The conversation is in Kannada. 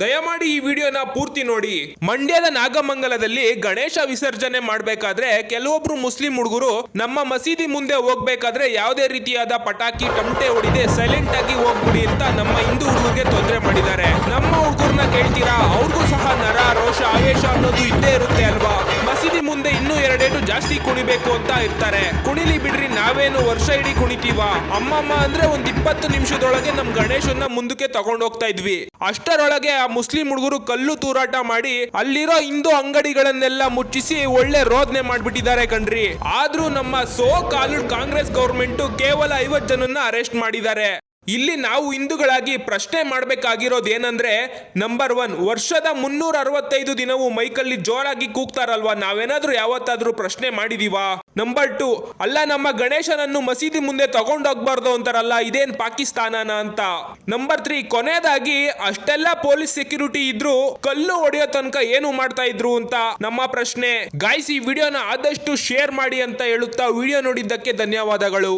ದಯಮಾಡಿ ಈ ವಿಡಿಯೋನ ಪೂರ್ತಿ ನೋಡಿ. ಮಂಡ್ಯದ ನಾಗಮಂಗಲದಲ್ಲಿ ಗಣೇಶ ವಿಸರ್ಜನೆ ಮಾಡಬೇಕಾದ್ರೆ ಕೆಲವೊಬ್ರು ಮುಸ್ಲಿಂ ಹುಡುಗರು ನಮ್ಮ ಮಸೀದಿ ಮುಂದೆ ಹೋಗ್ಬೇಕಾದ್ರೆ ಯಾವುದೇ ರೀತಿಯಾದ ಪಟಾಕಿ, ಟಮಟೆ ಹೊಡಿದೆ ಸೈಲೆಂಟ್ ಆಗಿ ಹೋಗ್ಬಿಡಿ ಅಂತ ನಮ್ಮ ಹಿಂದೂ ಹುಡುಗರಿಗೆ ತೊಂದರೆ ಮಾಡಿದ್ದಾರೆ. ನಮ್ಮ ಹುಡುಗರನ್ನ ಕೇಳ್ತೀರಾ? ಅವ್ರಿಗೂ ಸಹ ನರ, ರೋಷ, ಆವೇಶ ಅನ್ನೋದು ಇದ್ದೇ ಇರುತ್ತೆ ಅಲ್ವಾ? ಜಾಸ್ತಿ ಕುಣಿಬೇಕು ಅಂತ ಇರ್ತಾರೆ. ಕುಣಿಲಿ ಬಿಡ್ರಿ, ನಾವೇನು ವರ್ಷ ಇಡೀ ಕುಣಿತೀವ? ಅಮ್ಮಮ್ಮ ಅಂದ್ರೆ ಒಂದ್ ಇಪ್ಪತ್ತು ನಿಮಿಷದೊಳಗೆ ನಮ್ ಗಣೇಶನ್ನ ಮುಂದಕ್ಕೆ ತಗೊಂಡ್ ಹೋಗ್ತಾ ಇದ್ವಿ. ಅಷ್ಟರೊಳಗೆ ಆ ಮುಸ್ಲಿಂ ಹುಡುಗರು ಕಲ್ಲು ತೂರಾಟ ಮಾಡಿ ಅಲ್ಲಿರೋ ಹಿಂದೂ ಅಂಗಡಿಗಳನ್ನೆಲ್ಲ ಮುಚ್ಚಿಸಿ ಒಳ್ಳೆ ರೋದನೆ ಮಾಡ್ಬಿಟ್ಟಿದ್ದಾರೆ ಕಣ್ರಿ. ಆದ್ರೂ ನಮ್ಮ ಸೋ ಕಾಲು ಕಾಂಗ್ರೆಸ್ ಗೌರ್ಮೆಂಟ್ ಕೇವಲ ಐವತ್ ಜನನ್ನ ಅರೆಸ್ಟ್ ಮಾಡಿದ್ದಾರೆ. ಇಲ್ಲಿ ನಾವು ಹಿಂದೂಗಳಾಗಿ ಪ್ರಶ್ನೆ ಮಾಡಬೇಕಾಗಿರೋದು ಏನಂದ್ರೆ ನಂಬರ್ ಒನ್ ವರ್ಷದ ಮುನ್ನೂರ ಅರವತ್ತೈದು ದಿನವೂ ಮೈಕಲ್ಲಿ ಜೋರಾಗಿ ಕೂಗ್ತಾರಲ್ವಾ? ನಾವೇನಾದ್ರೂ ಯಾವತ್ತಾದ್ರೂ ಪ್ರಶ್ನೆ ಮಾಡಿದೀವಾ? ನಂಬರ್ ಟು ಅಲ್ಲ, ನಮ್ಮ ಗಣೇಶನನ್ನು ಮಸೀದಿ ಮುಂದೆ ತಗೊಂಡೋಗ್ಬಾರ್ದು ಅಂತಾರಲ್ಲ, ಇದೇನ್ ಪಾಕಿಸ್ತಾನನ ಅಂತ. ನಂಬರ್ ತ್ರೀ ಕೊನೆಯದಾಗಿ, ಅಷ್ಟೆಲ್ಲ ಪೊಲೀಸ್ ಸೆಕ್ಯೂರಿಟಿ ಇದ್ರು ಕಲ್ಲು ಹೊಡೆಯೋ ತನಕ ಏನು ಮಾಡ್ತಾ ಇದ್ರು ಅಂತ ನಮ್ಮ ಪ್ರಶ್ನೆ. ಗಾಯ್ಸ್ ವಿಡಿಯೋನ ಆದಷ್ಟು ಶೇರ್ ಮಾಡಿ ಅಂತ ಹೇಳುತ್ತಾ ವಿಡಿಯೋ ನೋಡಿದ್ದಕ್ಕೆ ಧನ್ಯವಾದಗಳು.